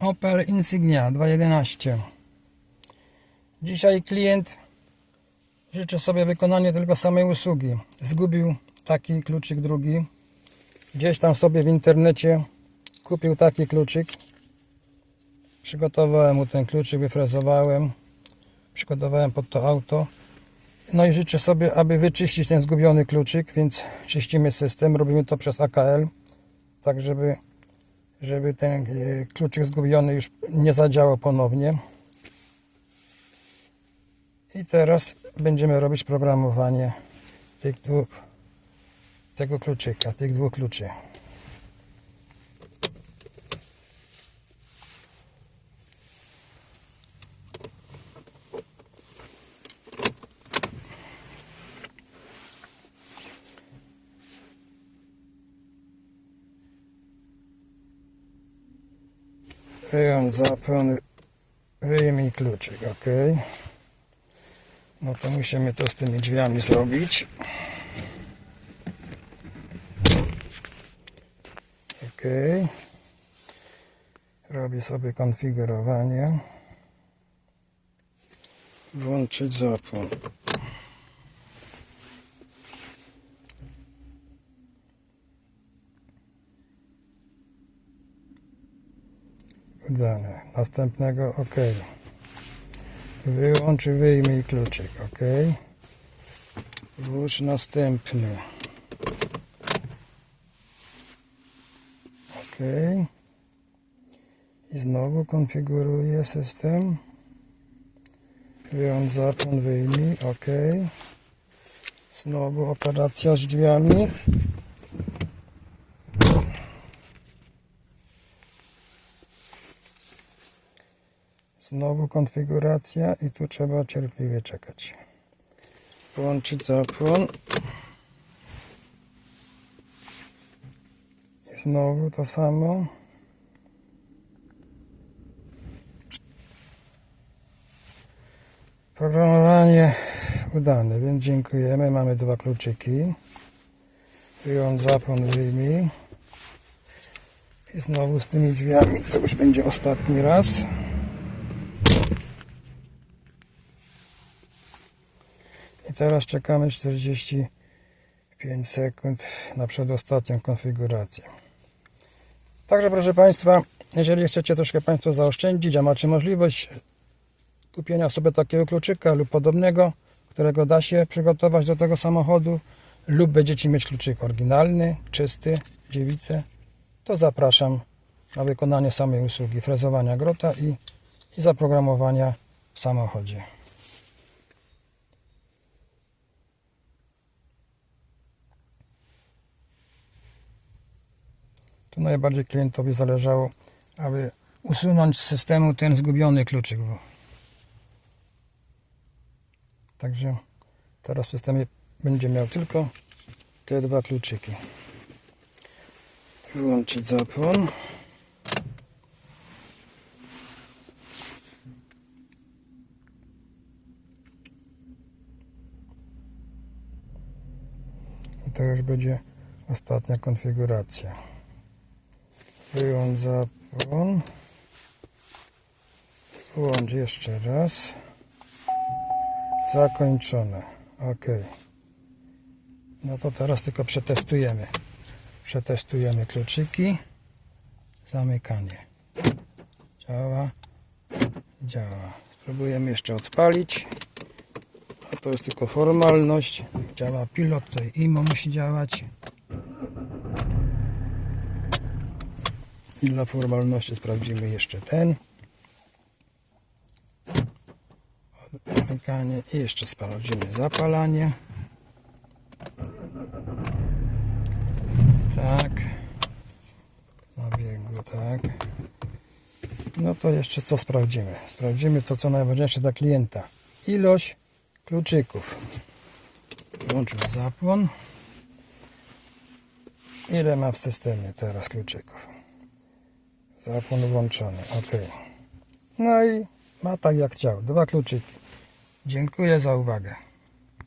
Opel Insignia 2.11 Dzisiaj klient życzy sobie wykonania tylko samej usługi. Zgubił taki kluczyk drugi. Gdzieś tam sobie w internecie kupił taki kluczyk. Przygotowałem mu ten kluczyk, wyfrezowałem. Przygotowałem pod to auto. No i życzę sobie, aby wyczyścić ten zgubiony kluczyk, więc czyścimy system. Robimy to przez AKL, tak żeby, żeby ten e, kluczyk zgubiony już nie zadziałał ponownie. I teraz będziemy robić programowanie tych dwóch, tego kluczyka, tych dwóch kluczy. Wyjąć zapłon, wyjmij kluczyk, ok. No to musimy to z tymi drzwiami zrobić. Ok. Robię sobie konfigurowanie. Włączyć zapłon. Udane. Następnego OK. Wyłącz i wyjmij kluczyk. OK. Włóż następny. OK. I znowu konfiguruję system. Wyłącz zapłon, wyjmij. OK. Znowu operacja z drzwiami. Znowu konfiguracja i tu trzeba cierpliwie czekać. Włączyć zapłon. I znowu to samo. Programowanie udane, więc dziękujemy. Mamy dwa kluczyki. Wyjąć zapłon, wyjmij. I znowu z tymi drzwiami. To już będzie ostatni raz. I teraz czekamy 45 sekund na przedostatnią konfigurację. Także proszę Państwa, jeżeli chcecie troszkę Państwo zaoszczędzić, a macie możliwość kupienia sobie takiego kluczyka lub podobnego, którego da się przygotować do tego samochodu, lub będziecie mieć kluczyk oryginalny, czysty, dziewice, to zapraszam na wykonanie samej usługi frezowania grota i, i zaprogramowania w samochodzie. Tu najbardziej klientowi zależało, aby usunąć z systemu ten zgubiony kluczyk. Także teraz w systemie będzie miał tylko te dwa kluczyki. Wyłączyć zapłon. I to już będzie ostatnia konfiguracja. Wyłącz zapłon. Włącz jeszcze raz. Zakończone. OK. No to teraz tylko przetestujemy. Przetestujemy kluczyki. Zamykanie. Działa. Działa. Spróbujemy jeszcze odpalić. A to jest tylko formalność. Działa pilot, tutaj IMO musi działać. I dla formalności sprawdzimy jeszcze ten. Zamykanie i jeszcze sprawdzimy zapalanie. Tak. Na biegu, tak. No to jeszcze co sprawdzimy? Sprawdzimy to, co najważniejsze dla klienta. Ilość kluczyków. Włączymy zapłon. Ile ma w systemie teraz kluczyków? Zapłon włączony. OK. No i ma tak jak chciał. Dwa kluczyki. Dziękuję za uwagę.